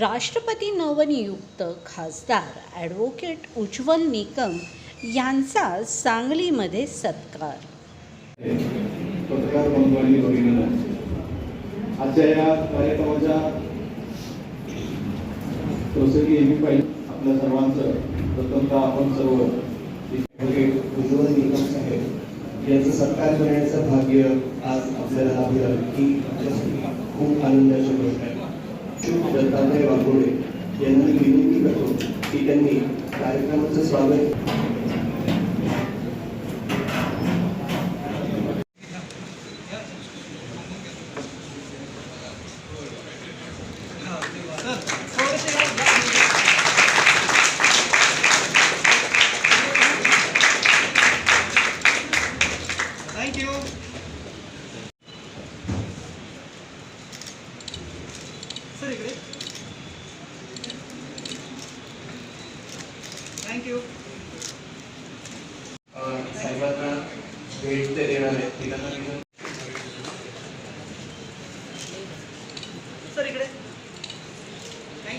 राष्ट्रपती नवनियुक्त खासदार ॲडव्होकेट उज्ज्वल निकम यांचा सांगलीमध्ये सत्कार. आजच्या या कार्यक्रमाच्या प्रसंगी मी पाहिजे आपल्या सर्वांचं प्रथमतः आपण सर्व उज्ज्वल निकम साहेब यांचं सत्कार करण्याचं भाग्य आज आपल्याला लाभलं ही खूप आनंदाची गोष्ट आहे. दत्तात्रय वाघोडे यांना विनंती करतो की त्यांनी कार्यक्रमाचं स्वागत Thank you. सर इकडे. थँक्यू साहेबांना भेट ते देणार आहेत. तिला सर इकडे.